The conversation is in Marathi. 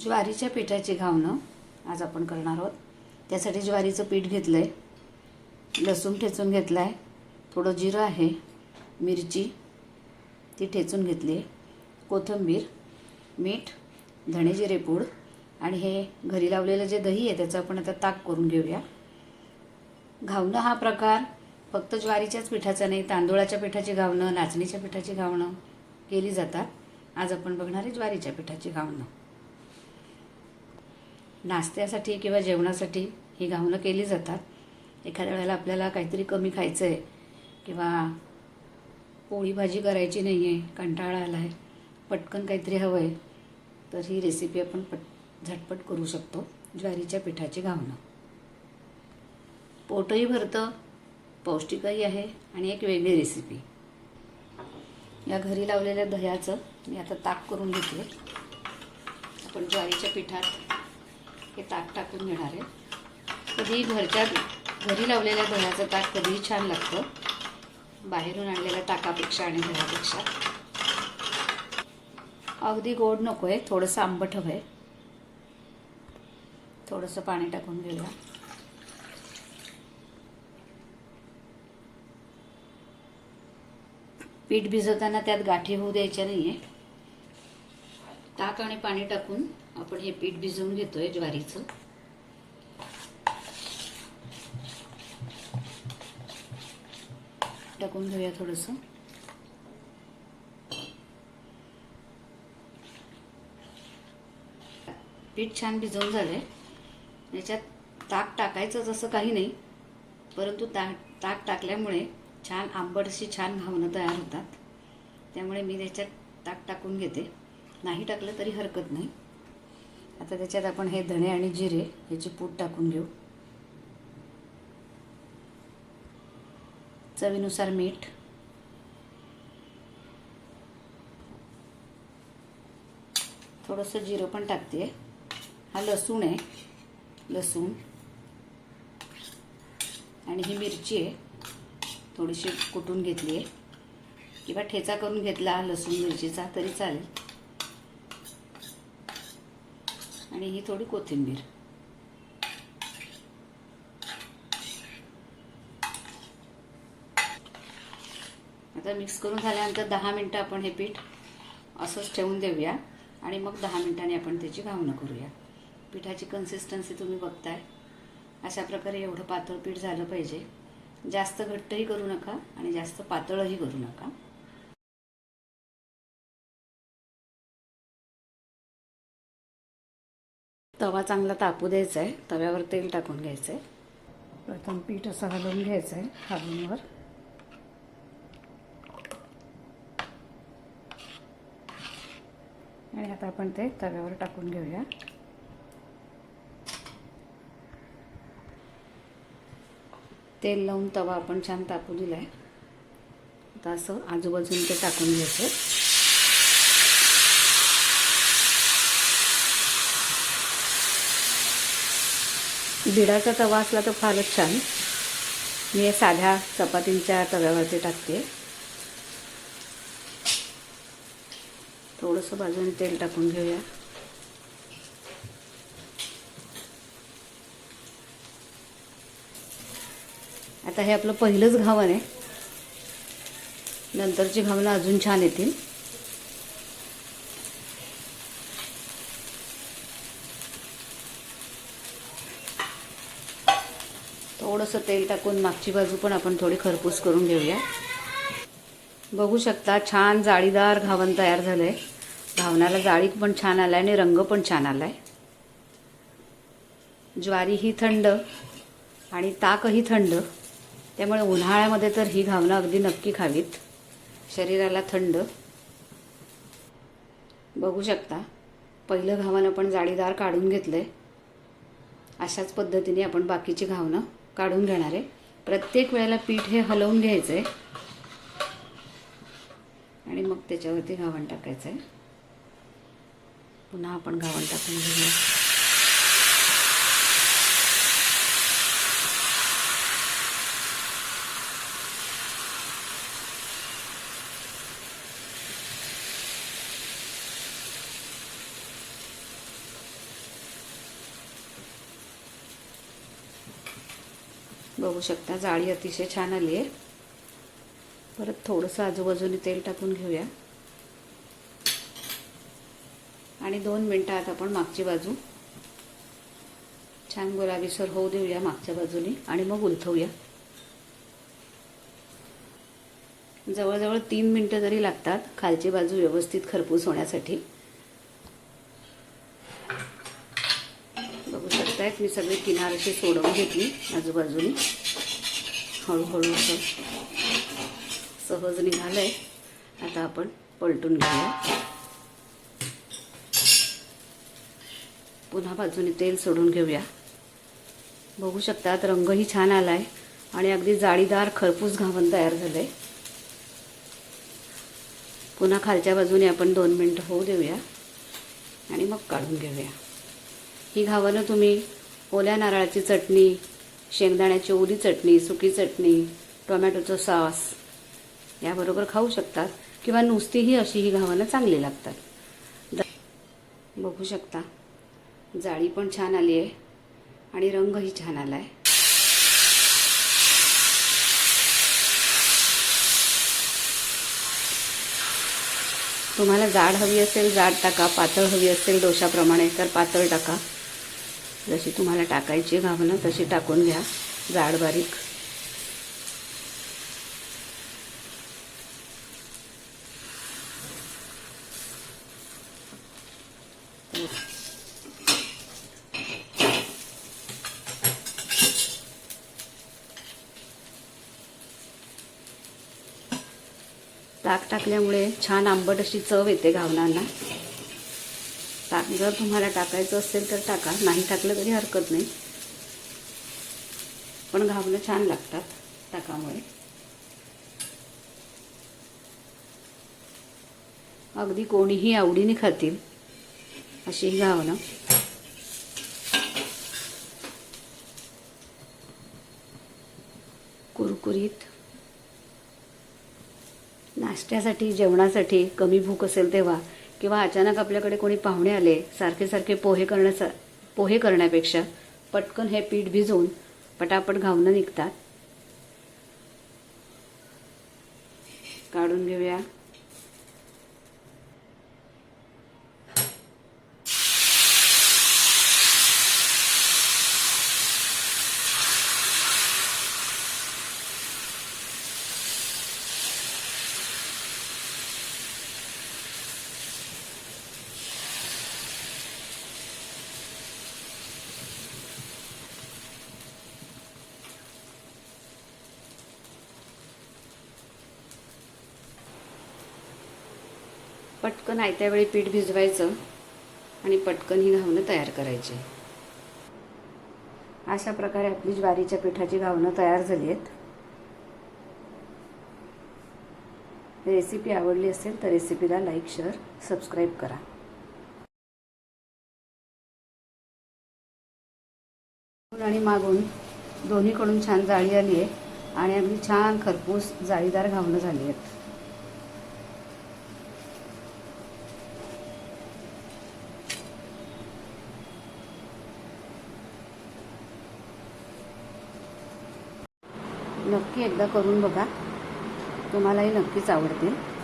ज्वारीच्या पिठाची घावणं आज आपण करणार आहोत. त्यासाठी ज्वारीचं पीठ घेतलं आहे लसूण ठेचून घेतला आहे थोडं जिरं आहे मिरची ती ठेचून घेतली आहे. कोथिंबीर मीठ धणे जिरे पूड आणि हे घरी लावलेलं जे दही आहे त्याचं आपण आता ताक करून घेऊया. घावणं हा प्रकार फक्त ज्वारीच्याच पिठाचा नाही तांदूळाच्या पिठाची घावणं नाचणीच्या पिठाची घावणं केली जातात. आज आपण बघणार आहे ज्वारीच्या पिठाची घावणं. नाश्त्यासाठी किंवा जेवणासाठी ही घावणं केली जातात. एखाद्या वेळेला आपल्याला काहीतरी कमी खायचं आहे किंवा पोळी भाजी करायची नाही आहे कंटाळा आला आहे पटकन काहीतरी हवं आहे तर ही रेसिपी आपण पट झटपट करू शकतो. ज्वारीच्या पिठाची घावणं. पोटही भरतं पौष्टिकही आहे आणि एक वेगळी रेसिपी या घरी लावलेल्या दह्याचं मी आता ताक करून घेतले आपण ज्वारीच्या पिठात हे ताक टाकून घेणार आहे. कधी घरच्या घरी लावलेल्या दह्याचं ताक कधीही छान लागतं. बाहेरून आणलेल्या ताकापेक्षा आणि दह्यापेक्षा अगदी गोड नको आहे थोडंसं आंबट हवं आहे. थोडंसं पाणी टाकून घेऊया. पीठ भिजवताना त्यात गाठी होऊ द्यायच्या नाही आहे ताक आणि पाणी टाकून आपण हे पीठ भिजवून घेतोय ज्वारीचं. टाकून घेऊया थोडंसं. पीठ छान भिजवून झालंय. याच्यात ताक टाकायचं जसं काही नाही परंतु ताक ताक टाकल्यामुळे छान आंबट अशी छान घावणं तयार होतात. त्यामुळे मी त्याच्यात ताक टाकून घेते. नाही टाकलं तरी हरकत नाही. आता त्याच्यात आपण हे धणे आणि जिरे याची पूड टाकून घेऊ. चवीनुसार मीठ. थोडंसं जिरं पण टाकते. हा लसूण आहे. लसूण. आणि ही मिरची आहे. थोडीशी कुटून घेतली आहे. किंवा ठेचा करून घेतला लसूण मिरचीचा तरी चालेल. आणि ही थोडी कोथिंबीर. आता मिक्स करून झाल्यानंतर दहा मिनटं आपण हे पीठ असंच ठेवून देऊया. आणि मग दहा मिनिटांनी आपण त्याची घावणं करूया. पिठाची कन्सिस्टन्सी तुम्ही बघताय. अशा प्रकारे एवढं पातळ पीठ झालं पाहिजे. जास्त घट्टही करू नका आणि जास्त पातळही करू नका. तवा चांगला तापू द्यायचा आहे. तव्यावर तेल टाकून घ्यायचं आहे. प्रथम पीठ असं हलवून घ्यायचं आहे खालूनवर. आणि आता आपण ते तव्यावर टाकून घेऊया. तेल लावून तवा आपण छान तापू दिला आहे आता असं आजूबाजून ते टाकून घ्यायचं बिडाचा तवा असला तर फारच छान. मी हे साध्या चपातींच्या तव्यावरती टाकते. थोडंसं बाजूने तेल टाकून घेऊया. आता हे आपलं पहिलंच घावन आहे. नंतरची घावणं अजून छान येतील. थोडंसं तेल टाकून मागची बाजू पण आपण थोडी खरपूस करून घेऊया. बघू शकता छान जाळीदार घावन तयार झालं आहे घावनाला जाळी पण छान आला आहे आणि रंग पण छान आला आहे ज्वारी ही थंड आणि ताकही थंड. त्यामुळे उन्हाळ्यामध्ये तर ही घावणं अगदी नक्की खावीत. शरीराला थंड. बघू शकता पहिलं घावन आपण जाळीदार काढून घेतलं आहे अशाच पद्धतीने आपण बाकीची घावणं काढून घेणार आहे. प्रत्येक वेळेला पीठ हे हलवून घ्यायचं आहे आणि मग त्याच्यावरती घावण टाकायचं आहे पुन्हा आपण घावण टाकून घेऊया. बघू शकता जाळी अतिशय छान आली आहे. परत थोडंसं आजूबाजूने तेल टाकून घेऊया. आणि दोन मिनटं आता आपण मागची बाजू. छान गुलाबीसर होऊ देऊया मागच्या बाजूने आणि मग उलथवूया. जवळजवळ तीन मिनटं जरी लागतात खालची बाजू व्यवस्थित खरपूस होण्यासाठी बघू शकतायत मी सगळे किनार असे सोडवून घेतली आजूबाजूनी. हळूहळू असं सहज निघालंय. आता आपण पलटून घेऊया. पुन्हा बाजूने तेल सोडून घेऊया. बघू शकतात रंगही छान आलाय आणि अगदी जाळीदार खरपूस घावन तयार झालंय. पुन्हा खालच्या बाजूने आपण दोन मिनटं होऊ देऊया आणि मग काढून घेऊया. ही घावनं तुम्ही ओल्या नारळाची चटणी शेंगदाण्याची ओली चटणी सुकी चटणी टोमॅटोचं सॉस याबरोबर खाऊ शकतात किंवा नुसतीही अशी ही घावनं चांगली लागतात. द- बघू शकता. जाळी पण छान आली आहे आणि रंगही छान आला आहे तुम्हाला जाड हवी असेल जाड टाका. पातळ हवी असेल डोशाप्रमाणे तर पातळ टाका. जशी तुम्हाला टाकायची घावणं तशी टाकून घ्या. जाड बारीक. ताक टाकल्यामुळे छान आंबट अशी चव येते घावनांना जर तुम्हाला टाकायचं असेल तर टाका. नाही टाकलं तरी हरकत नाही. पण घावणं छान लागतात टाकामुळे. अगदी कोणीही आवडीने खातील अशी ही घावणं कुरकुरीत. नाश्त्यासाठी जेवणासाठी कमी भूक असेल तेव्हा किंवा अचानक आपल्याकडे कोणी पाहुणे आले सारखे सारखे पोहे करण्याचा पोहे करण्यापेक्षा पटकन हे पीठ भिजवून पटापट घावनं निघतात. काढून घेऊया. पटकन आयत्या वेळी पीठ भिजवायचं आणि पटकन ही घावणं तयार करायची. अशा प्रकारे आपली ज्वारीच्या पिठाची घावणं तयार झाली आहेत. रेसिपी आवडली असेल तर रेसिपीला लाईक शेअर सबस्क्राईब करा. आणि मागून दोन्हीकडून छान जाळी आली आहे आणि आम्ही छान खरपूस जाळीदार घावणं झाली आहेत. नक्की एकदा करून बघा. तुम्हालाही नक्कीच आवडतील.